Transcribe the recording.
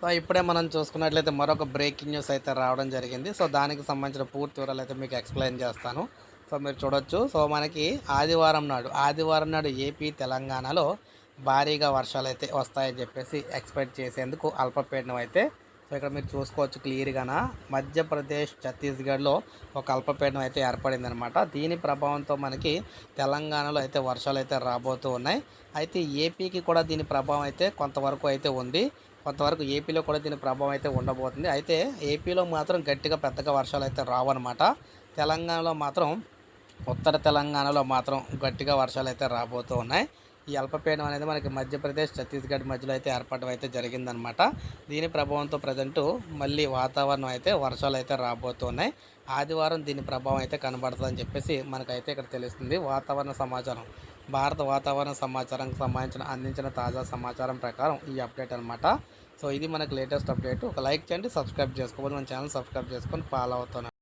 So ఇప్పుడే మనం చూసుకున్నట్లయితే మరొక బ్రేకింగ్ న్యూస్ అయితే రావడం జరిగింది. సో దానికి సంబంధించిన పూర్తి వివరాలు అయితే మీకు ఎక్స్ప్లెయిన్ చేస్తాను. సో మీరు చూడొచ్చు. సో మనకి ఆదివారం నాడు ఆదివారం నాడు ఏపీ తెలంగాణలో భారీగా వర్షాలు అయితే వస్తాయని చెప్పేసి ఎక్స్పెక్ట్ చేసేందుకు అల్పపీడనం అయితే సో ఇక్కడ మీరు చూసుకోవచ్చు క్లియర్గాన. మధ్యప్రదేశ్ ఛత్తీస్గఢ్లో ఒక అల్పపీడనం అయితే ఏర్పడిందనమాట. దీని ప్రభావంతో మనకి తెలంగాణలో అయితే వర్షాలు అయితే రాబోతూ ఉన్నాయి. అయితే ఏపీకి కూడా దీని ప్రభావం అయితే కొంతవరకు అయితే ఉంది. కొంతవరకు ఏపీలో కూడా దీని ప్రభావం అయితే ఉండబోతుంది. అయితే ఏపీలో మాత్రం గట్టిగా పెద్దగా వర్షాలు అయితే రావన్నమాట. తెలంగాణలో మాత్రం ఉత్తర తెలంగాణలో మాత్రం గట్టిగా వర్షాలు అయితే రాబోతూ ఉన్నాయి. ఈ అల్పపీడనం అనేది మనకి మధ్యప్రదేశ్ ఛత్తీస్గఢ్ మధ్యలో అయితే ఏర్పడడం అయితే జరిగిందనమాట దీని ప్రభావంతో ప్రజెంట్ మళ్ళీ వాతావరణం అయితే వర్షాలు అయితే రాబోతున్నాయి ఆదివారం దీని ప్రభావం అయితే కనబడుతుందని చెప్పేసి మనకైతే ఇక్కడ తెలుస్తుంది. వాతావరణ సమాచారం. భారత వాతావరణ సమాచారానికి సంబంధించిన అందించిన తాజా సమాచారం ప్రకారం ఈ అప్డేట్ అనమాట సో ఇది మనకు లేటెస్ట్ అప్డేట్. ఒక లైక్ చేయండి సబ్స్క్రైబ్ చేసుకోవాలి మన ఛానల్ సబ్స్క్రైబ్ చేసుకొని ఫాలో అవుతున్నాను